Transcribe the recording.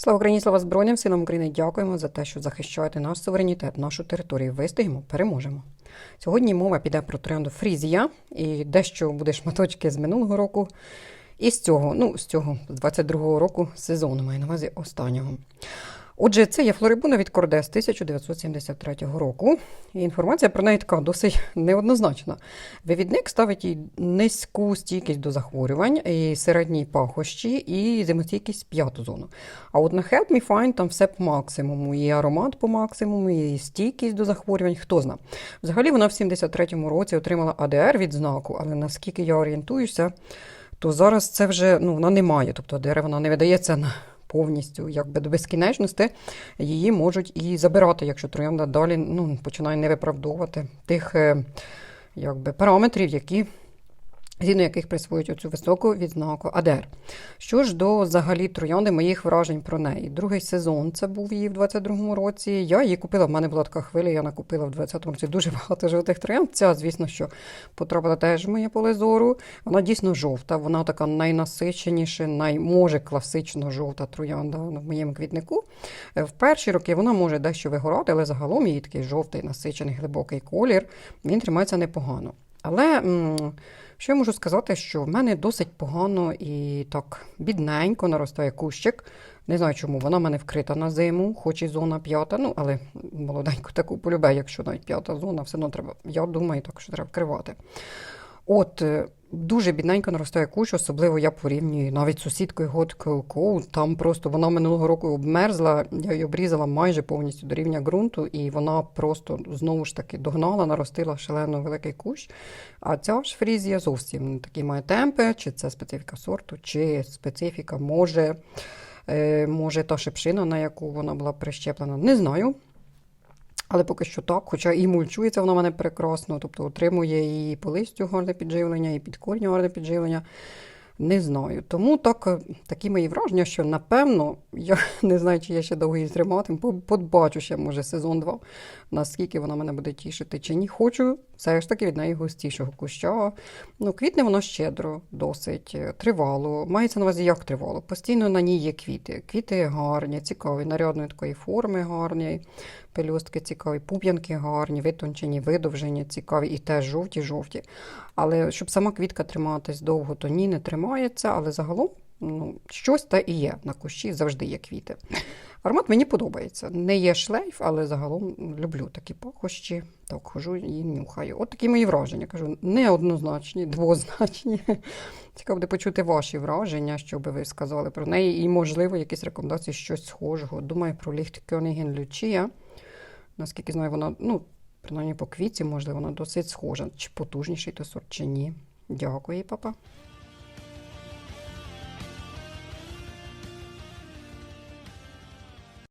Слава Україні, слава Збройним силам України. Дякуємо за те, що захищаєте наш суверенітет, нашу територію. Вистоїмо, переможемо. Сьогодні мова піде про тренду Фрізія і дещо буде шматочки з минулого року. І з цього, ну, з цього, з 22-го року сезону, маю на увазі останнього. Отже, це є флорибуна від Кордес 1973 року. І інформація про неї така досить неоднозначна. Вивідник ставить їй низьку стійкість до захворювань, і середній пахощі, і зимостійкість п'яту зону. А от на Help Me Find там все по максимуму. І аромат по максимуму, і стійкість до захворювань, хто зна. Взагалі вона в 73-му році отримала АДР відзнаку, але наскільки я орієнтуюся, то зараз це вже ну, вона не має. Тобто АДР вона не видається на повністю якби до безкінечності, її можуть і забирати, якщо троянда далі ну, починає не виправдовувати тих е, якби, параметрів, які. Згідно яких присвоюють оцю високу відзнаку АДР. Що ж до взагалі троянди моїх вражень про неї. Другий сезон це був її в 22-му році. Я її купила, в мене була така хвиля, я накупила в 20-му році дуже багато жовтих троянд. Ця, звісно, що потрапила теж в моє поле зору. Вона дійсно жовта, вона така найнасиченіша, найможе класично жовта троянда в моєму квітнику. Е, В перші роки вона може дещо вигорати, але загалом її такий жовтий, насичений, глибокий колір. Він тримається непогано. Але. що я можу сказати, що в мене досить погано і так бідненько наростає кущик. Не знаю чому, вона в мене вкрита на зиму, хоч і зона п'ята, ну але молоденьку таку полюбе, якщо навіть п'ята зона, все одно треба. Я думаю, так що треба вкривати. От е, дуже бідненько наростає кущ, особливо я порівнюю навіть сусідкою Cocoa. Там просто вона минулого року обмерзла, я її обрізала майже повністю до рівня ґрунту, і вона просто знову ж таки догнала, наростила шалено великий кущ. А ця ж фрізія зовсім не такі має темпи, чи це специфіка сорту, чи специфіка може, е, може та шипшина, на яку вона була прищеплена. Не знаю. Але поки що так, хоча і мульчується вона мене прекрасно, тобто отримує і по листю гарне підживлення, і під корінню гарне підживлення. Не знаю. Тому так, е, такі мої враження, що напевно, я не знаю, чи я ще довго її триматиму, по- побачу ще, може, сезон 2, наскільки вона мене буде тішити чи ні. Хочу все ж таки від неї густішого куща. Ну, квітне воно щедро, досить е, тривало. Мається на увазі, як тривало. Постійно на ній є квіти. Квіти гарні, цікаві, нарядної такої форми гарні, пелюстки цікаві, пуп'янки гарні, витончені, видовжені, цікаві і теж жовті-жовті. Але щоб сама квітка триматись довго, то ні, не тримається, але загалом ну, щось та і є на кущі, завжди є квіти. Аромат мені подобається. Не є шлейф, але загалом люблю такі пахощі. Так, хожу і нюхаю. От такі мої враження. Кажу, неоднозначні, двозначні. Цікаво буде почути ваші враження, що би ви сказали про неї, і, можливо, якісь рекомендації, щось схожого. Думаю про Ліхт Кьонігін Лючія. Наскільки знаю, вона, ну, принаймні по квітці, можливо, вона досить схожа. Чи потужніший то сорт, чи ні. Дякую, папа.